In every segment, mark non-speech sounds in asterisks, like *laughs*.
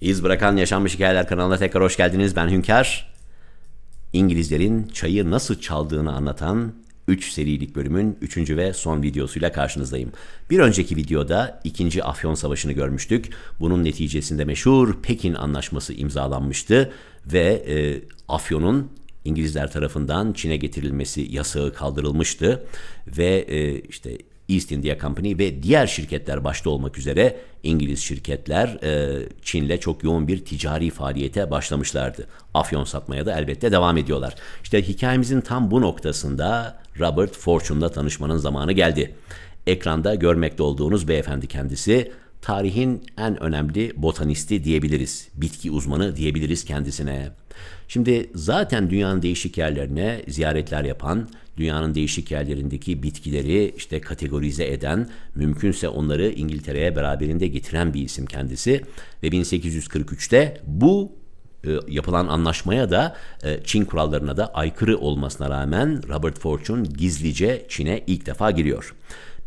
İz Bırakan Yaşanmış Hikayeler kanalına tekrar hoş geldiniz. Ben Hünkar. İngilizlerin çayı nasıl çaldığını anlatan 3 serilik bölümün 3. ve son videosuyla karşınızdayım. Bir önceki videoda 2. Afyon Savaşı'nı görmüştük. Bunun neticesinde meşhur Pekin Anlaşması imzalanmıştı ve e, Afyon'un İngilizler tarafından Çin'e getirilmesi yasağı kaldırılmıştı ve e, işte East India Company ve diğer şirketler başta olmak üzere İngiliz şirketler e, Çin'le çok yoğun bir ticari faaliyete başlamışlardı. Afyon satmaya da elbette devam ediyorlar. İşte hikayemizin tam bu noktasında Robert Fortune'la tanışmanın zamanı geldi. Ekranda görmekte olduğunuz beyefendi kendisi tarihin en önemli botanisti diyebiliriz. Bitki uzmanı diyebiliriz kendisine. Şimdi zaten dünyanın değişik yerlerine ziyaretler yapan, dünyanın değişik yerlerindeki bitkileri işte kategorize eden, mümkünse onları İngiltere'ye beraberinde getiren bir isim kendisi. Ve 1843'te bu e, yapılan anlaşmaya da e, Çin kurallarına da aykırı olmasına rağmen Robert Fortune gizlice Çin'e ilk defa giriyor.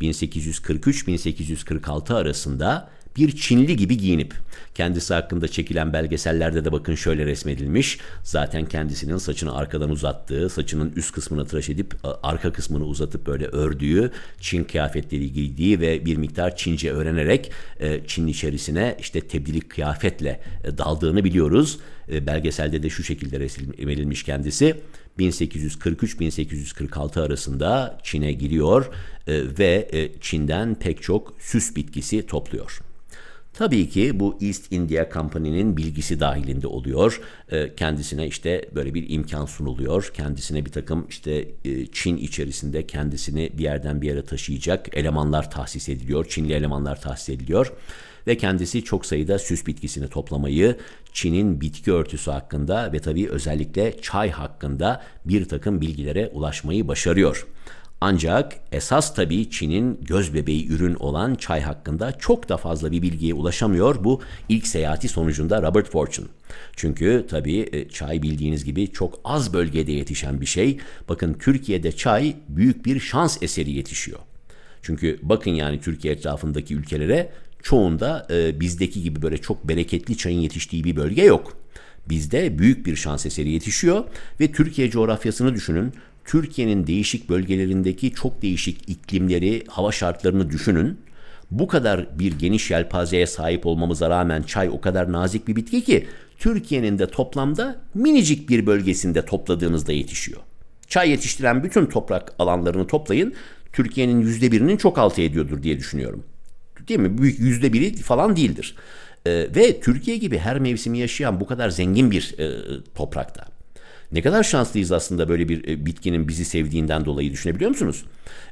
1843-1846 arasında bir Çinli gibi giyinip kendisi hakkında çekilen belgesellerde de bakın şöyle resmedilmiş. Zaten kendisinin saçını arkadan uzattığı, saçının üst kısmını tıraş edip arka kısmını uzatıp böyle ördüğü, Çin kıyafetleri giydiği ve bir miktar Çince öğrenerek e, Çin içerisine işte tebdilik kıyafetle e, daldığını biliyoruz. E, belgeselde de şu şekilde resmedilmiş kendisi. 1843-1846 arasında Çin'e giriyor ve Çin'den pek çok süs bitkisi topluyor. Tabii ki bu East India Company'nin bilgisi dahilinde oluyor. Ee, kendisine işte böyle bir imkan sunuluyor. Kendisine bir takım işte e, Çin içerisinde kendisini bir yerden bir yere taşıyacak elemanlar tahsis ediliyor. Çinli elemanlar tahsis ediliyor. Ve kendisi çok sayıda süs bitkisini toplamayı, Çin'in bitki örtüsü hakkında ve tabii özellikle çay hakkında bir takım bilgilere ulaşmayı başarıyor. Ancak esas tabii Çin'in göz bebeği ürün olan çay hakkında çok da fazla bir bilgiye ulaşamıyor bu ilk seyahati sonucunda Robert Fortune. Çünkü tabii e, çay bildiğiniz gibi çok az bölgede yetişen bir şey. Bakın Türkiye'de çay büyük bir şans eseri yetişiyor. Çünkü bakın yani Türkiye etrafındaki ülkelere çoğunda e, bizdeki gibi böyle çok bereketli çayın yetiştiği bir bölge yok. Bizde büyük bir şans eseri yetişiyor ve Türkiye coğrafyasını düşünün. Türkiye'nin değişik bölgelerindeki çok değişik iklimleri, hava şartlarını düşünün. Bu kadar bir geniş yelpazeye sahip olmamıza rağmen çay o kadar nazik bir bitki ki Türkiye'nin de toplamda minicik bir bölgesinde topladığınızda yetişiyor. Çay yetiştiren bütün toprak alanlarını toplayın. Türkiye'nin yüzde birinin çok altı ediyordur diye düşünüyorum. Değil mi? Büyük yüzde biri falan değildir. Ee, ve Türkiye gibi her mevsimi yaşayan bu kadar zengin bir e, toprakta. Ne kadar şanslıyız aslında böyle bir e, bitkinin bizi sevdiğinden dolayı düşünebiliyor musunuz?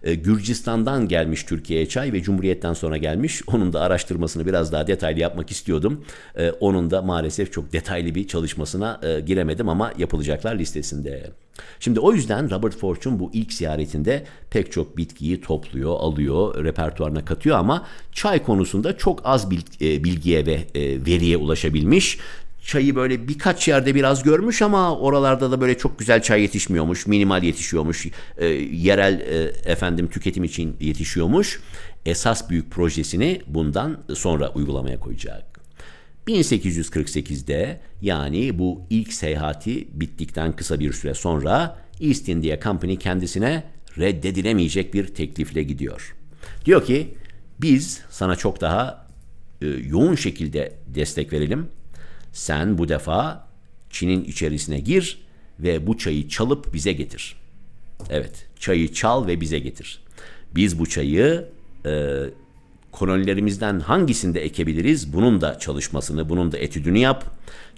E, Gürcistan'dan gelmiş Türkiye'ye çay ve Cumhuriyet'ten sonra gelmiş. Onun da araştırmasını biraz daha detaylı yapmak istiyordum. E, onun da maalesef çok detaylı bir çalışmasına giremedim ama yapılacaklar listesinde. Şimdi o yüzden Robert Fortune bu ilk ziyaretinde pek çok bitkiyi topluyor, alıyor, repertuarına katıyor ama çay konusunda çok az bilgiye ve veriye ulaşabilmiş çayı böyle birkaç yerde biraz görmüş ama oralarda da böyle çok güzel çay yetişmiyormuş. Minimal yetişiyormuş. E, yerel e, efendim tüketim için yetişiyormuş. Esas büyük projesini bundan sonra uygulamaya koyacak. 1848'de yani bu ilk seyahati bittikten kısa bir süre sonra East India Company kendisine reddedilemeyecek bir teklifle gidiyor. Diyor ki biz sana çok daha e, yoğun şekilde destek verelim sen bu defa Çin'in içerisine gir ve bu çayı çalıp bize getir. Evet, çayı çal ve bize getir. Biz bu çayı e, kolonilerimizden hangisinde ekebiliriz? Bunun da çalışmasını, bunun da etüdünü yap.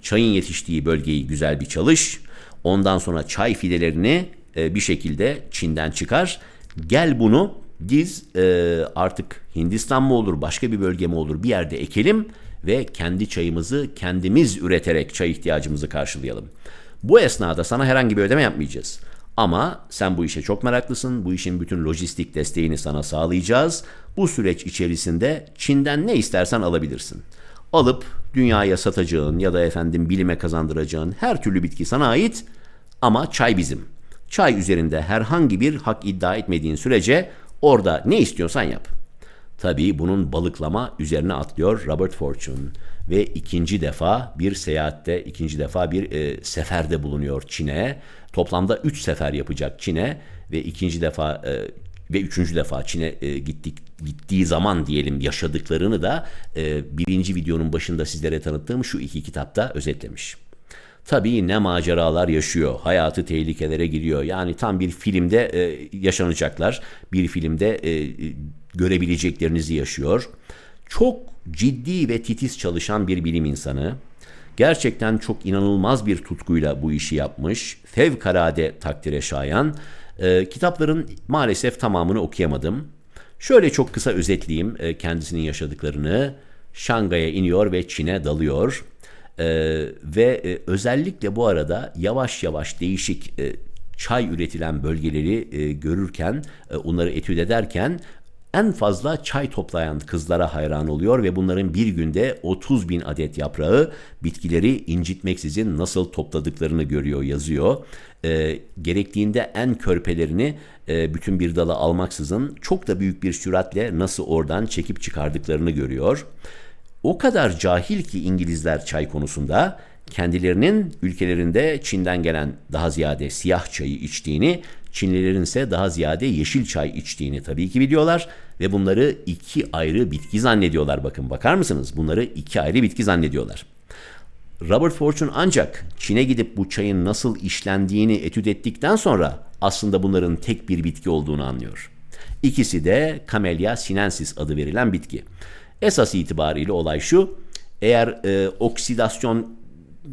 Çayın yetiştiği bölgeyi güzel bir çalış. Ondan sonra çay fidelerini e, bir şekilde Çin'den çıkar. Gel bunu diz e, artık Hindistan mı olur, başka bir bölge mi olur bir yerde ekelim ve kendi çayımızı kendimiz üreterek çay ihtiyacımızı karşılayalım. Bu esnada sana herhangi bir ödeme yapmayacağız. Ama sen bu işe çok meraklısın. Bu işin bütün lojistik desteğini sana sağlayacağız. Bu süreç içerisinde Çin'den ne istersen alabilirsin. Alıp dünyaya satacağın ya da efendim bilime kazandıracağın her türlü bitki sana ait ama çay bizim. Çay üzerinde herhangi bir hak iddia etmediğin sürece orada ne istiyorsan yap. Tabii bunun balıklama üzerine atlıyor Robert Fortune ve ikinci defa bir seyahatte, ikinci defa bir e, seferde bulunuyor Çin'e. Toplamda üç sefer yapacak Çin'e ve ikinci defa e, ve üçüncü defa Çin'e e, gittik gittiği zaman diyelim yaşadıklarını da e, birinci videonun başında sizlere tanıttığım şu iki kitapta özetlemiş. Tabii ne maceralar yaşıyor, hayatı tehlikelere giriyor. Yani tam bir filmde e, yaşanacaklar, bir filmde e, görebileceklerinizi yaşıyor. Çok ciddi ve titiz çalışan bir bilim insanı. Gerçekten çok inanılmaz bir tutkuyla bu işi yapmış. Fevkalade takdire şayan. E, kitapların maalesef tamamını okuyamadım. Şöyle çok kısa özetleyeyim e, kendisinin yaşadıklarını. Şangay'a iniyor ve Çin'e dalıyor. E, ve e, özellikle bu arada yavaş yavaş değişik e, çay üretilen bölgeleri e, görürken, e, onları etüt ederken en fazla çay toplayan kızlara hayran oluyor ve bunların bir günde 30 bin adet yaprağı bitkileri incitmeksizin nasıl topladıklarını görüyor, yazıyor. E, gerektiğinde en körpelerini e, bütün bir dalı almaksızın çok da büyük bir süratle nasıl oradan çekip çıkardıklarını görüyor. O kadar cahil ki İngilizler çay konusunda kendilerinin ülkelerinde Çin'den gelen daha ziyade siyah çayı içtiğini, Çinlilerin ise daha ziyade yeşil çay içtiğini tabii ki biliyorlar ve bunları iki ayrı bitki zannediyorlar. Bakın bakar mısınız? Bunları iki ayrı bitki zannediyorlar. Robert Fortune ancak Çin'e gidip bu çayın nasıl işlendiğini etüt ettikten sonra aslında bunların tek bir bitki olduğunu anlıyor. İkisi de Camellia sinensis adı verilen bitki. Esas itibariyle olay şu, eğer e, oksidasyon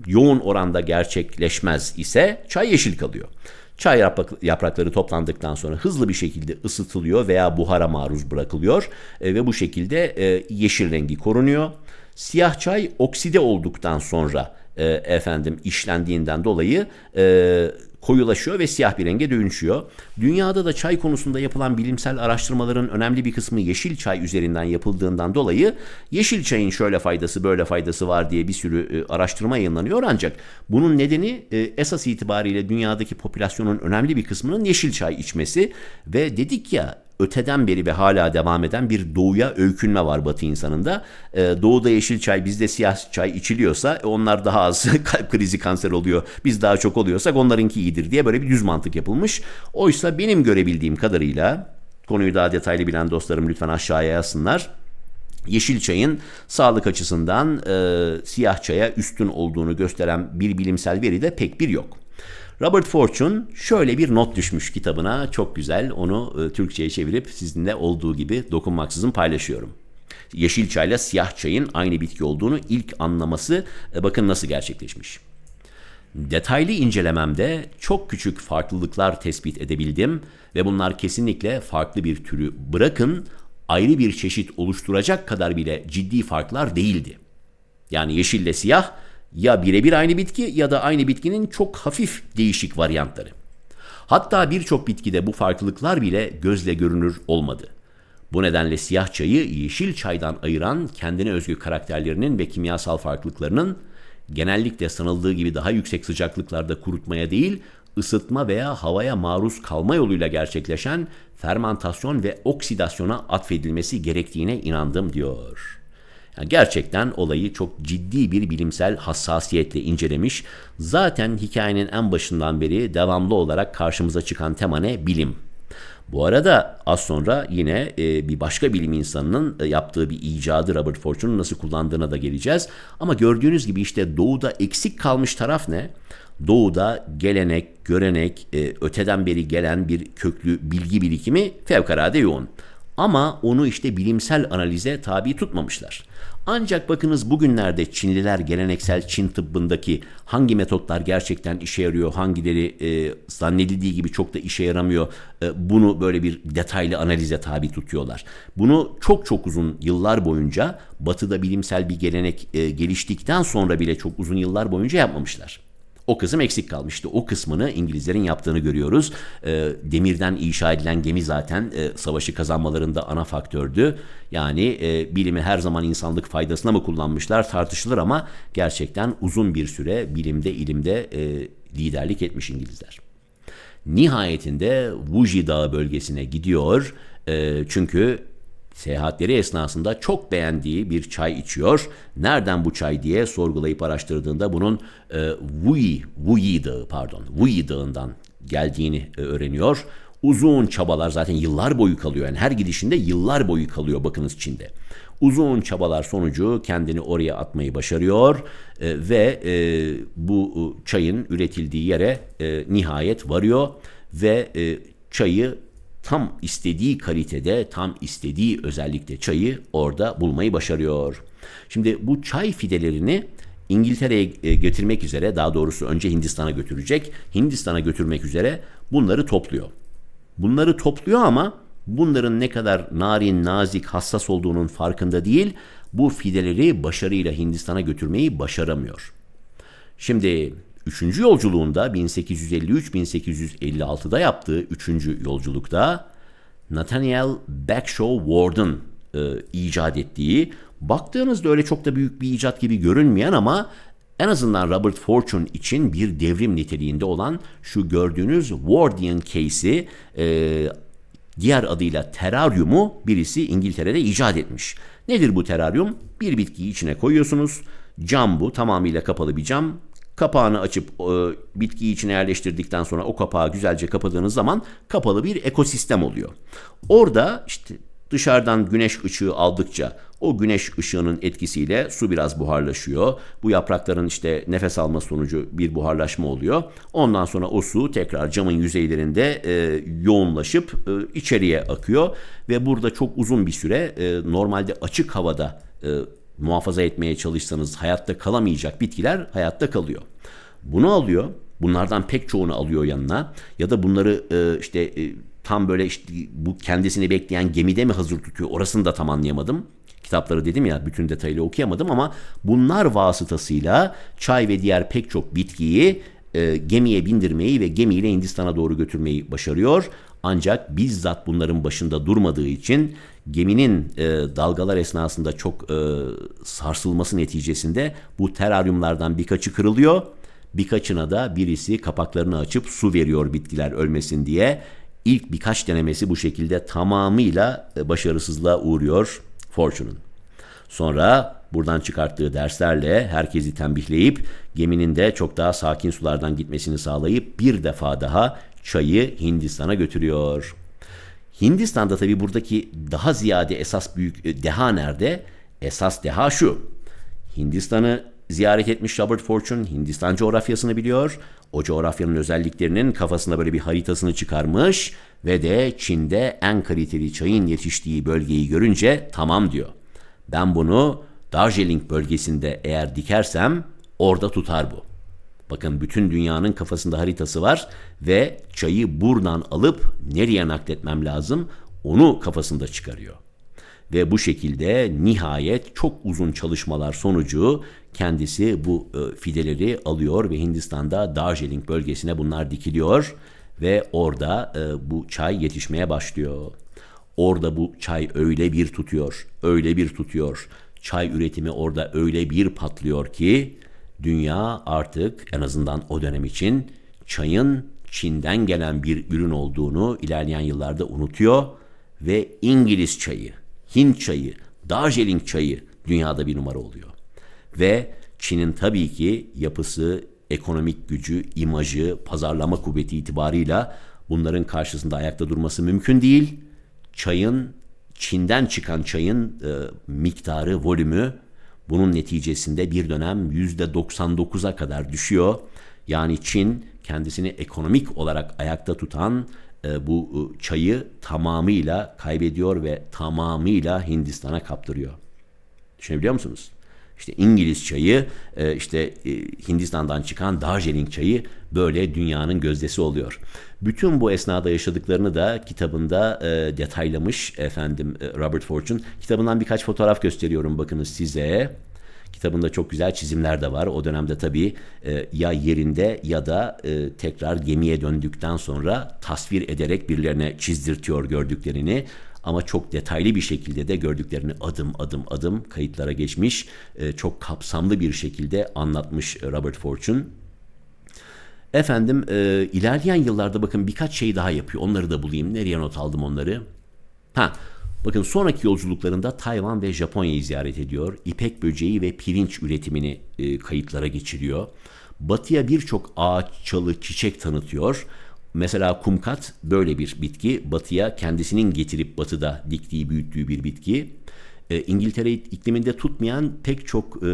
yoğun oranda gerçekleşmez ise çay yeşil kalıyor. Çay yaprakları toplandıktan sonra hızlı bir şekilde ısıtılıyor veya buhara maruz bırakılıyor e, ve bu şekilde e, yeşil rengi korunuyor. Siyah çay okside olduktan sonra e, efendim işlendiğinden dolayı koyulaşıyor ve siyah bir renge dönüşüyor. Dünyada da çay konusunda yapılan bilimsel araştırmaların önemli bir kısmı yeşil çay üzerinden yapıldığından dolayı yeşil çayın şöyle faydası böyle faydası var diye bir sürü e, araştırma yayınlanıyor ancak bunun nedeni e, esas itibariyle dünyadaki popülasyonun önemli bir kısmının yeşil çay içmesi ve dedik ya öteden beri ve hala devam eden bir doğuya öykünme var Batı insanında. Ee, doğuda yeşil çay, bizde siyah çay içiliyorsa e, onlar daha az *laughs* kalp krizi kanser oluyor. Biz daha çok oluyorsak onlarınki iyidir diye böyle bir düz mantık yapılmış. Oysa benim görebildiğim kadarıyla konuyu daha detaylı bilen dostlarım lütfen aşağıya yazsınlar. Yeşil çayın sağlık açısından e, siyah çaya üstün olduğunu gösteren bir bilimsel veri de pek bir yok. Robert Fortune şöyle bir not düşmüş kitabına. Çok güzel. Onu e, Türkçe'ye çevirip sizinle olduğu gibi dokunmaksızın paylaşıyorum. Yeşil çayla siyah çayın aynı bitki olduğunu ilk anlaması e, bakın nasıl gerçekleşmiş. Detaylı incelememde çok küçük farklılıklar tespit edebildim ve bunlar kesinlikle farklı bir türü bırakın ayrı bir çeşit oluşturacak kadar bile ciddi farklar değildi. Yani yeşille siyah ya birebir aynı bitki ya da aynı bitkinin çok hafif değişik varyantları. Hatta birçok bitkide bu farklılıklar bile gözle görünür olmadı. Bu nedenle siyah çayı yeşil çaydan ayıran kendine özgü karakterlerinin ve kimyasal farklılıklarının genellikle sanıldığı gibi daha yüksek sıcaklıklarda kurutmaya değil, ısıtma veya havaya maruz kalma yoluyla gerçekleşen fermentasyon ve oksidasyona atfedilmesi gerektiğine inandım diyor. Yani gerçekten olayı çok ciddi bir bilimsel hassasiyetle incelemiş. Zaten hikayenin en başından beri devamlı olarak karşımıza çıkan tema ne? Bilim. Bu arada az sonra yine e, bir başka bilim insanının e, yaptığı bir icadı Robert Fortune'un nasıl kullandığına da geleceğiz. Ama gördüğünüz gibi işte doğuda eksik kalmış taraf ne? Doğuda gelenek, görenek, e, öteden beri gelen bir köklü bilgi birikimi fevkalade yoğun. Ama onu işte bilimsel analize tabi tutmamışlar. Ancak bakınız bugünlerde Çinliler geleneksel Çin tıbbındaki hangi metotlar gerçekten işe yarıyor, hangileri e, zannedildiği gibi çok da işe yaramıyor, e, bunu böyle bir detaylı analize tabi tutuyorlar. Bunu çok çok uzun yıllar boyunca batıda bilimsel bir gelenek e, geliştikten sonra bile çok uzun yıllar boyunca yapmamışlar. O kısım eksik kalmıştı. O kısmını İngilizlerin yaptığını görüyoruz. E, demirden inşa edilen gemi zaten e, savaşı kazanmalarında ana faktördü. Yani e, bilimi her zaman insanlık faydasına mı kullanmışlar tartışılır ama gerçekten uzun bir süre bilimde, ilimde e, liderlik etmiş İngilizler. Nihayetinde Wuji Dağı bölgesine gidiyor. E, çünkü seyahatleri esnasında çok beğendiği bir çay içiyor. Nereden bu çay diye sorgulayıp araştırdığında bunun e, Wuyi, Wuyi Dağı pardon, Wuyi Dağı'ndan geldiğini e, öğreniyor. Uzun çabalar zaten yıllar boyu kalıyor. Yani her gidişinde yıllar boyu kalıyor bakınız Çin'de. Uzun çabalar sonucu kendini oraya atmayı başarıyor e, ve e, bu e, çayın üretildiği yere e, nihayet varıyor ve e, çayı tam istediği kalitede, tam istediği özellikle çayı orada bulmayı başarıyor. Şimdi bu çay fidelerini İngiltere'ye e, getirmek üzere, daha doğrusu önce Hindistan'a götürecek. Hindistan'a götürmek üzere bunları topluyor. Bunları topluyor ama bunların ne kadar narin, nazik, hassas olduğunun farkında değil. Bu fideleri başarıyla Hindistan'a götürmeyi başaramıyor. Şimdi üçüncü yolculuğunda 1853-1856'da yaptığı üçüncü yolculukta Nathaniel Bagshaw Warden e, icat ettiği baktığınızda öyle çok da büyük bir icat gibi görünmeyen ama en azından Robert Fortune için bir devrim niteliğinde olan şu gördüğünüz Wardian case'i e, diğer adıyla teraryumu birisi İngiltere'de icat etmiş. Nedir bu teraryum? Bir bitkiyi içine koyuyorsunuz. Cam bu tamamıyla kapalı bir cam. Kapağını açıp e, bitkiyi içine yerleştirdikten sonra o kapağı güzelce kapadığınız zaman kapalı bir ekosistem oluyor. Orada işte dışarıdan güneş ışığı aldıkça o güneş ışığının etkisiyle su biraz buharlaşıyor. Bu yaprakların işte nefes alma sonucu bir buharlaşma oluyor. Ondan sonra o su tekrar camın yüzeylerinde e, yoğunlaşıp e, içeriye akıyor ve burada çok uzun bir süre e, normalde açık havada e, muhafaza etmeye çalışsanız hayatta kalamayacak bitkiler hayatta kalıyor. Bunu alıyor. Bunlardan pek çoğunu alıyor yanına ya da bunları e, işte e, tam böyle işte bu kendisini bekleyen gemide mi hazır tutuyor orasını da tam anlayamadım. Kitapları dedim ya bütün detaylı okuyamadım ama bunlar vasıtasıyla çay ve diğer pek çok bitkiyi e, gemiye bindirmeyi ve gemiyle Hindistan'a doğru götürmeyi başarıyor. Ancak bizzat bunların başında durmadığı için geminin e, dalgalar esnasında çok e, sarsılması neticesinde bu teraryumlardan birkaçı kırılıyor. Birkaçına da birisi kapaklarını açıp su veriyor bitkiler ölmesin diye. İlk birkaç denemesi bu şekilde tamamıyla e, başarısızlığa uğruyor Fortune'un. Sonra buradan çıkarttığı derslerle herkesi tembihleyip geminin de çok daha sakin sulardan gitmesini sağlayıp bir defa daha çayı Hindistan'a götürüyor. Hindistan'da tabi buradaki daha ziyade esas büyük e, deha nerede? Esas deha şu. Hindistan'ı ziyaret etmiş Robert Fortune, Hindistan coğrafyasını biliyor. O coğrafyanın özelliklerinin kafasında böyle bir haritasını çıkarmış ve de Çin'de en kaliteli çayın yetiştiği bölgeyi görünce tamam diyor. Ben bunu Darjeeling bölgesinde eğer dikersem orada tutar bu. Bakın bütün dünyanın kafasında haritası var ve çayı buradan alıp nereye nakletmem lazım onu kafasında çıkarıyor. Ve bu şekilde nihayet çok uzun çalışmalar sonucu kendisi bu e, fideleri alıyor ve Hindistan'da Darjeeling bölgesine bunlar dikiliyor ve orada e, bu çay yetişmeye başlıyor. Orada bu çay öyle bir tutuyor, öyle bir tutuyor. Çay üretimi orada öyle bir patlıyor ki dünya artık en azından o dönem için çayın Çin'den gelen bir ürün olduğunu ilerleyen yıllarda unutuyor ve İngiliz çayı, Hint çayı, Darjeeling çayı dünyada bir numara oluyor. Ve Çin'in tabii ki yapısı, ekonomik gücü, imajı, pazarlama kuvveti itibarıyla bunların karşısında ayakta durması mümkün değil. Çayın, Çin'den çıkan çayın e, miktarı, volümü bunun neticesinde bir dönem %99'a kadar düşüyor. Yani Çin kendisini ekonomik olarak ayakta tutan e, bu e, çayı tamamıyla kaybediyor ve tamamıyla Hindistan'a kaptırıyor. Düşünebiliyor musunuz? İşte İngiliz çayı, e, işte e, Hindistan'dan çıkan Darjeeling çayı böyle dünyanın gözdesi oluyor. Bütün bu esnada yaşadıklarını da kitabında e, detaylamış efendim Robert Fortune. Kitabından birkaç fotoğraf gösteriyorum bakınız size. Kitabında çok güzel çizimler de var. O dönemde tabii ya yerinde ya da tekrar gemiye döndükten sonra tasvir ederek birilerine çizdirtiyor gördüklerini ama çok detaylı bir şekilde de gördüklerini adım adım adım kayıtlara geçmiş. E, çok kapsamlı bir şekilde anlatmış Robert Fortune. Efendim e, ilerleyen yıllarda bakın birkaç şey daha yapıyor. Onları da bulayım. Nereye not aldım onları? Ha Bakın sonraki yolculuklarında Tayvan ve Japonya'yı ziyaret ediyor. İpek böceği ve pirinç üretimini e, kayıtlara geçiriyor. Batıya birçok ağaç, çalı, çiçek tanıtıyor. Mesela kumkat böyle bir bitki. Batıya kendisinin getirip batıda diktiği, büyüttüğü bir bitki. E, İngiltere ikliminde tutmayan pek çok e,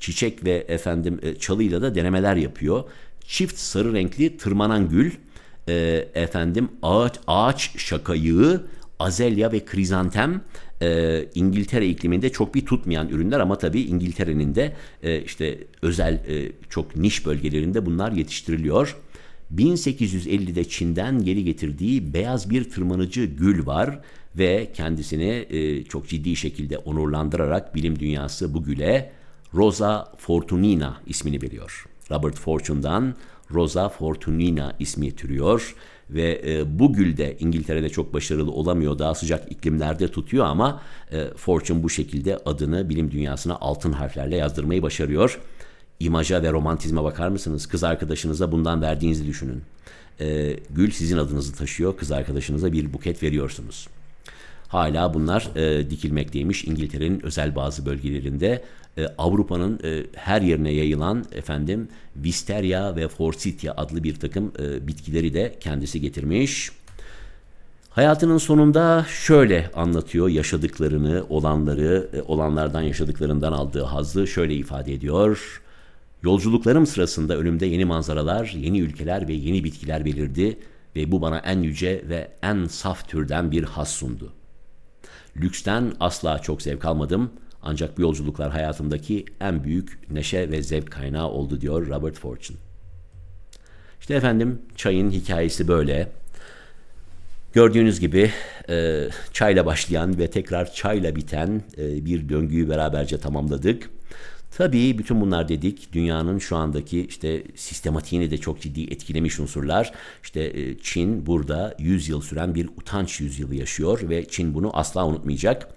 çiçek ve efendim e, çalıyla da denemeler yapıyor. Çift sarı renkli tırmanan gül, e, efendim ağaç ağaç şakayığı, azelya ve krizantem e, İngiltere ikliminde çok bir tutmayan ürünler ama tabii İngiltere'nin de e, işte özel e, çok niş bölgelerinde bunlar yetiştiriliyor. 1850'de Çin'den geri getirdiği beyaz bir tırmanıcı gül var ve kendisini e, çok ciddi şekilde onurlandırarak bilim dünyası bu güle Rosa Fortunina ismini veriyor. Robert Fortune'dan Rosa Fortunina ismi türüyor ve e, bu gül de İngiltere'de çok başarılı olamıyor. Daha sıcak iklimlerde tutuyor ama e, Fortune bu şekilde adını bilim dünyasına altın harflerle yazdırmayı başarıyor. İmaja ve romantizme bakar mısınız? Kız arkadaşınıza bundan verdiğinizi düşünün. E, gül sizin adınızı taşıyor. Kız arkadaşınıza bir buket veriyorsunuz. Hala bunlar e, dikilmekteymiş İngiltere'nin özel bazı bölgelerinde. E, Avrupa'nın e, her yerine yayılan efendim Wisteria ve Forsythia adlı bir takım e, bitkileri de kendisi getirmiş. Hayatının sonunda şöyle anlatıyor yaşadıklarını, olanları, e, olanlardan yaşadıklarından aldığı hazzı şöyle ifade ediyor. Yolculuklarım sırasında önümde yeni manzaralar, yeni ülkeler ve yeni bitkiler belirdi ve bu bana en yüce ve en saf türden bir haz sundu. Lüksten asla çok zevk almadım ancak bu yolculuklar hayatımdaki en büyük neşe ve zevk kaynağı oldu diyor Robert Fortune. İşte efendim çayın hikayesi böyle. Gördüğünüz gibi e, çayla başlayan ve tekrar çayla biten e, bir döngüyü beraberce tamamladık. Tabii bütün bunlar dedik dünyanın şu andaki işte sistematiğini de çok ciddi etkilemiş unsurlar. İşte e, Çin burada 100 yıl süren bir utanç yüzyılı yaşıyor ve Çin bunu asla unutmayacak.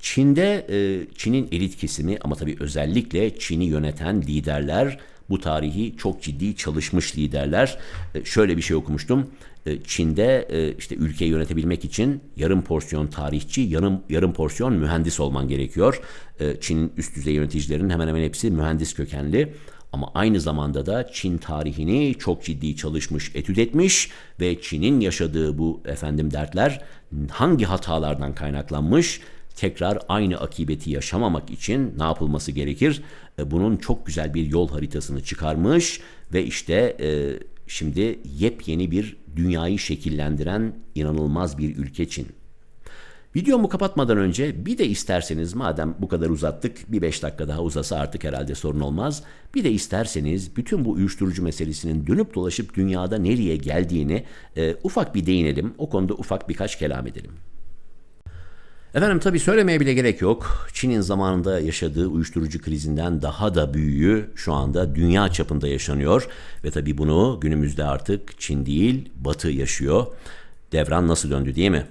Çin'de e, Çin'in elit kesimi ama tabii özellikle Çin'i yöneten liderler bu tarihi çok ciddi çalışmış liderler. E, şöyle bir şey okumuştum. E, Çin'de e, işte ülkeyi yönetebilmek için yarım porsiyon tarihçi, yarım yarım porsiyon mühendis olman gerekiyor. E, Çin'in üst düzey yöneticilerinin hemen hemen hepsi mühendis kökenli. Ama aynı zamanda da Çin tarihini çok ciddi çalışmış, etüt etmiş ve Çin'in yaşadığı bu efendim dertler hangi hatalardan kaynaklanmış? Tekrar aynı akibeti yaşamamak için ne yapılması gerekir? Bunun çok güzel bir yol haritasını çıkarmış ve işte şimdi yepyeni bir dünyayı şekillendiren inanılmaz bir ülke Çin. Videomu kapatmadan önce bir de isterseniz madem bu kadar uzattık bir beş dakika daha uzasa artık herhalde sorun olmaz. Bir de isterseniz bütün bu uyuşturucu meselesinin dönüp dolaşıp dünyada nereye geldiğini e, ufak bir değinelim. O konuda ufak birkaç kelam edelim. Efendim tabii söylemeye bile gerek yok. Çin'in zamanında yaşadığı uyuşturucu krizinden daha da büyüğü şu anda dünya çapında yaşanıyor. Ve tabii bunu günümüzde artık Çin değil Batı yaşıyor. Devran nasıl döndü değil mi?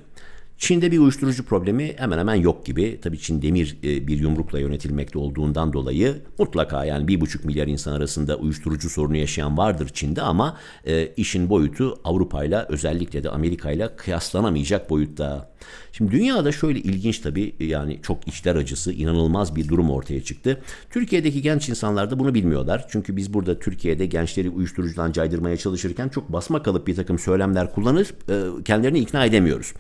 Çin'de bir uyuşturucu problemi hemen hemen yok gibi. Tabii Çin demir e, bir yumrukla yönetilmekte olduğundan dolayı mutlaka yani bir buçuk milyar insan arasında uyuşturucu sorunu yaşayan vardır Çin'de ama e, işin boyutu Avrupa ile özellikle de Amerika ile kıyaslanamayacak boyutta. Şimdi dünyada şöyle ilginç tabii yani çok içler acısı inanılmaz bir durum ortaya çıktı. Türkiye'deki genç insanlar da bunu bilmiyorlar. Çünkü biz burada Türkiye'de gençleri uyuşturucudan caydırmaya çalışırken çok basma kalıp bir takım söylemler kullanır e, kendilerini ikna edemiyoruz.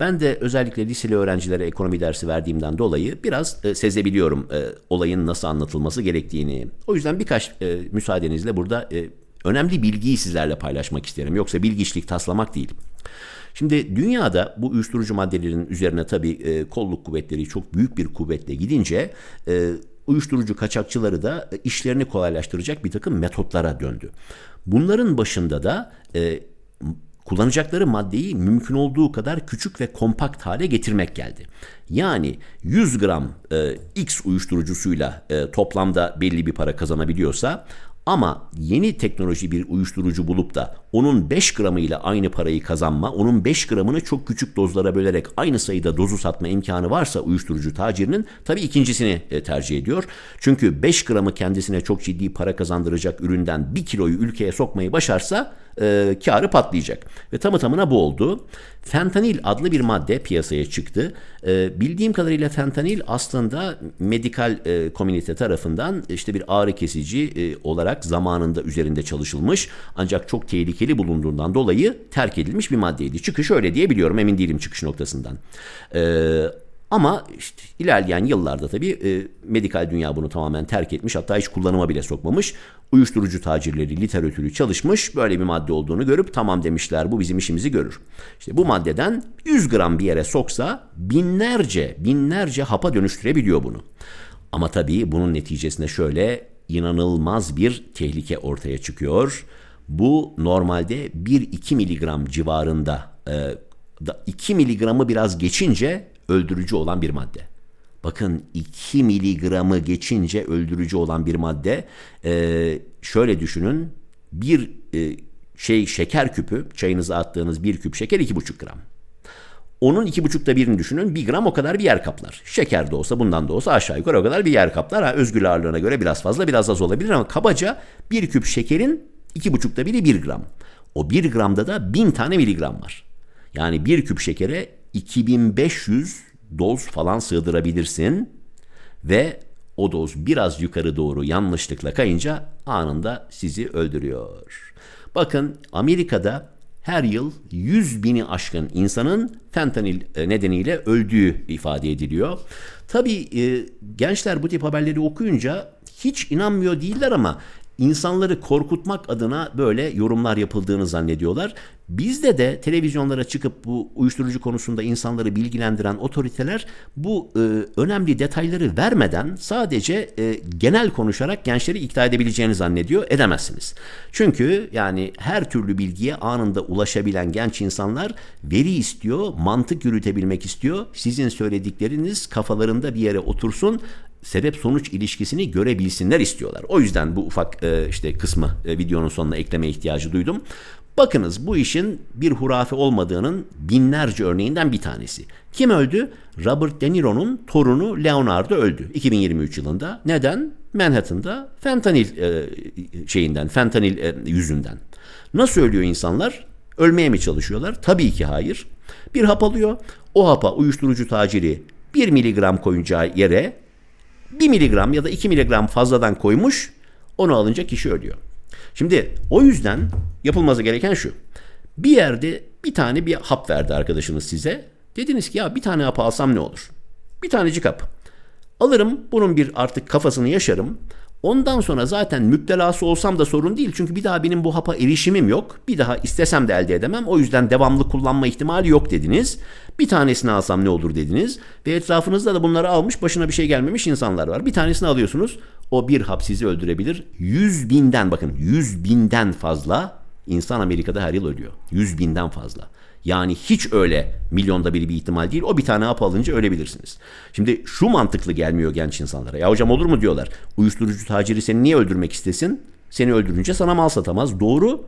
Ben de özellikle liseli öğrencilere ekonomi dersi verdiğimden dolayı biraz e, sezebiliyorum e, olayın nasıl anlatılması gerektiğini. O yüzden birkaç müsaadenizle burada önemli bilgiyi sizlerle paylaşmak isterim. Yoksa bilgiçlik taslamak değil. Şimdi dünyada bu uyuşturucu maddelerin üzerine tabii e, kolluk kuvvetleri çok büyük bir kuvvetle gidince e, uyuşturucu kaçakçıları da e, işlerini kolaylaştıracak bir takım metotlara döndü. Bunların başında da e, kullanacakları maddeyi mümkün olduğu kadar küçük ve kompakt hale getirmek geldi. Yani 100 gram e, X uyuşturucusuyla e, toplamda belli bir para kazanabiliyorsa ama yeni teknoloji bir uyuşturucu bulup da onun 5 gramıyla aynı parayı kazanma, onun 5 gramını çok küçük dozlara bölerek aynı sayıda dozu satma imkanı varsa uyuşturucu tacirinin tabii ikincisini e, tercih ediyor. Çünkü 5 gramı kendisine çok ciddi para kazandıracak üründen 1 kiloyu ülkeye sokmayı başarsa e, karı patlayacak. Ve tamı tamına bu oldu. Fentanil adlı bir madde piyasaya çıktı. E, bildiğim kadarıyla fentanil aslında medikal e, komünite tarafından işte bir ağrı kesici e, olarak zamanında üzerinde çalışılmış ancak çok tehlikeli bulunduğundan dolayı terk edilmiş bir maddeydi. Çıkış öyle diyebiliyorum emin değilim çıkış noktasından. Eee ama işte ilerleyen yıllarda tabii e, medikal dünya bunu tamamen terk etmiş hatta hiç kullanıma bile sokmamış. Uyuşturucu tacirleri literatürü çalışmış böyle bir madde olduğunu görüp tamam demişler bu bizim işimizi görür. İşte bu maddeden 100 gram bir yere soksa binlerce binlerce hapa dönüştürebiliyor bunu. Ama tabii bunun neticesinde şöyle inanılmaz bir tehlike ortaya çıkıyor. Bu normalde 1-2 miligram civarında e, 2 miligramı biraz geçince öldürücü olan bir madde. Bakın 2 miligramı geçince öldürücü olan bir madde. Ee, şöyle düşünün bir e, şey şeker küpü çayınıza attığınız bir küp şeker 2,5 gram. Onun iki buçukta birini düşünün. Bir gram o kadar bir yer kaplar. Şeker de olsa bundan da olsa aşağı yukarı o kadar bir yer kaplar. Ha, özgül ağırlığına göre biraz fazla biraz az olabilir ama kabaca bir küp şekerin iki buçukta biri bir gram. O bir gramda da bin tane miligram var. Yani bir küp şekere 2500 doz falan sığdırabilirsin ve o doz biraz yukarı doğru yanlışlıkla kayınca anında sizi öldürüyor. Bakın Amerika'da her yıl 100 bini aşkın insanın fentanil e, nedeniyle öldüğü ifade ediliyor. Tabii e, gençler bu tip haberleri okuyunca hiç inanmıyor değiller ama insanları korkutmak adına böyle yorumlar yapıldığını zannediyorlar. Bizde de televizyonlara çıkıp bu uyuşturucu konusunda insanları bilgilendiren otoriteler bu e, önemli detayları vermeden sadece e, genel konuşarak gençleri ikna edebileceğini zannediyor. Edemezsiniz. Çünkü yani her türlü bilgiye anında ulaşabilen genç insanlar veri istiyor, mantık yürütebilmek istiyor. Sizin söyledikleriniz kafalarında bir yere otursun sebep sonuç ilişkisini görebilsinler istiyorlar. O yüzden bu ufak e, işte kısmı e, videonun sonuna ekleme ihtiyacı duydum. Bakınız bu işin bir hurafe olmadığının binlerce örneğinden bir tanesi. Kim öldü? Robert De Niro'nun torunu Leonardo öldü 2023 yılında. Neden? Manhattan'da fentanil e, şeyinden, fentanil e, yüzünden. Nasıl ölüyor insanlar? Ölmeye mi çalışıyorlar? Tabii ki hayır. Bir hap alıyor. O hapa uyuşturucu taciri 1 miligram koyacağı yere 1 miligram ya da 2 miligram fazladan koymuş. Onu alınca kişi ölüyor. Şimdi o yüzden yapılması gereken şu. Bir yerde bir tane bir hap verdi arkadaşınız size. Dediniz ki ya bir tane hap alsam ne olur? Bir tanecik hap. Alırım bunun bir artık kafasını yaşarım. Ondan sonra zaten müptelası olsam da sorun değil. Çünkü bir daha benim bu hapa erişimim yok. Bir daha istesem de elde edemem. O yüzden devamlı kullanma ihtimali yok dediniz. Bir tanesini alsam ne olur dediniz. Ve etrafınızda da bunları almış başına bir şey gelmemiş insanlar var. Bir tanesini alıyorsunuz. O bir hap sizi öldürebilir. Yüz binden bakın yüz binden fazla insan Amerika'da her yıl ölüyor. Yüz binden fazla. Yani hiç öyle milyonda biri bir ihtimal değil. O bir tane hap alınca ölebilirsiniz. Şimdi şu mantıklı gelmiyor genç insanlara. Ya hocam olur mu diyorlar. Uyuşturucu taciri seni niye öldürmek istesin? Seni öldürünce sana mal satamaz. Doğru.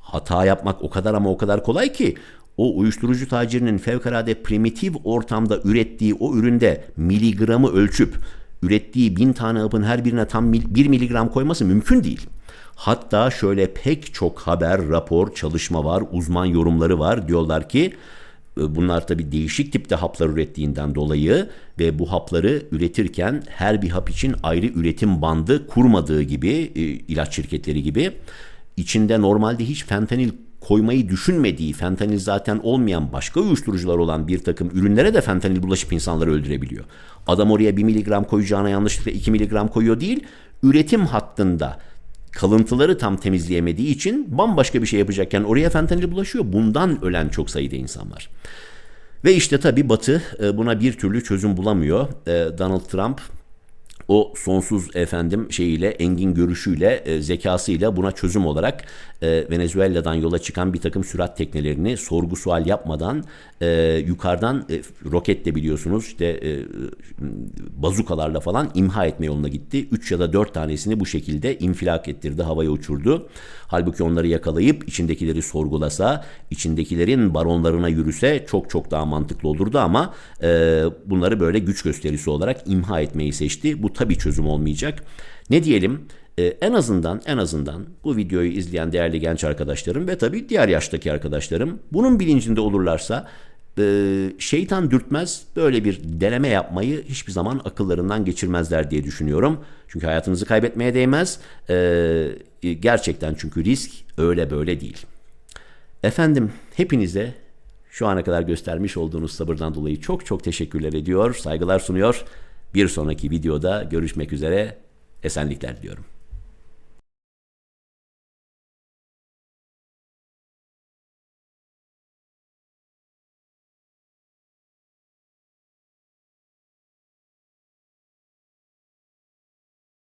Hata yapmak o kadar ama o kadar kolay ki o uyuşturucu tacirinin fevkalade primitif ortamda ürettiği o üründe miligramı ölçüp ürettiği bin tane hapın her birine tam bir miligram koyması mümkün değil. Hatta şöyle pek çok haber, rapor, çalışma var, uzman yorumları var. Diyorlar ki e, bunlar tabi değişik tipte haplar ürettiğinden dolayı ve bu hapları üretirken her bir hap için ayrı üretim bandı kurmadığı gibi e, ilaç şirketleri gibi içinde normalde hiç fentanil koymayı düşünmediği, fentanil zaten olmayan başka uyuşturucular olan bir takım ürünlere de fentanil bulaşıp insanları öldürebiliyor. Adam oraya 1 miligram koyacağına yanlışlıkla 2 miligram koyuyor değil, üretim hattında kalıntıları tam temizleyemediği için bambaşka bir şey yapacakken oraya fentanil bulaşıyor. Bundan ölen çok sayıda insan var. Ve işte tabii Batı e, buna bir türlü çözüm bulamıyor. E, Donald Trump o sonsuz efendim şeyiyle engin görüşüyle e, zekasıyla buna çözüm olarak e, Venezuela'dan yola çıkan bir takım sürat teknelerini sorgu sual yapmadan e, yukarıdan e, roketle biliyorsunuz işte e, bazukalarla falan imha etme yoluna gitti. 3 ya da 4 tanesini bu şekilde infilak ettirdi, havaya uçurdu. Halbuki onları yakalayıp içindekileri sorgulasa, içindekilerin baronlarına yürüse çok çok daha mantıklı olurdu ama e, bunları böyle güç gösterisi olarak imha etmeyi seçti. Bu tabii çözüm olmayacak. Ne diyelim? Ee, en azından en azından bu videoyu izleyen değerli genç arkadaşlarım ve tabii diğer yaştaki arkadaşlarım bunun bilincinde olurlarsa e, şeytan dürtmez böyle bir deneme yapmayı hiçbir zaman akıllarından geçirmezler diye düşünüyorum. Çünkü hayatınızı kaybetmeye değmez. Ee, gerçekten çünkü risk öyle böyle değil. Efendim hepinize şu ana kadar göstermiş olduğunuz sabırdan dolayı çok çok teşekkürler ediyor, saygılar sunuyor. Bir sonraki videoda görüşmek üzere, esenlikler diliyorum.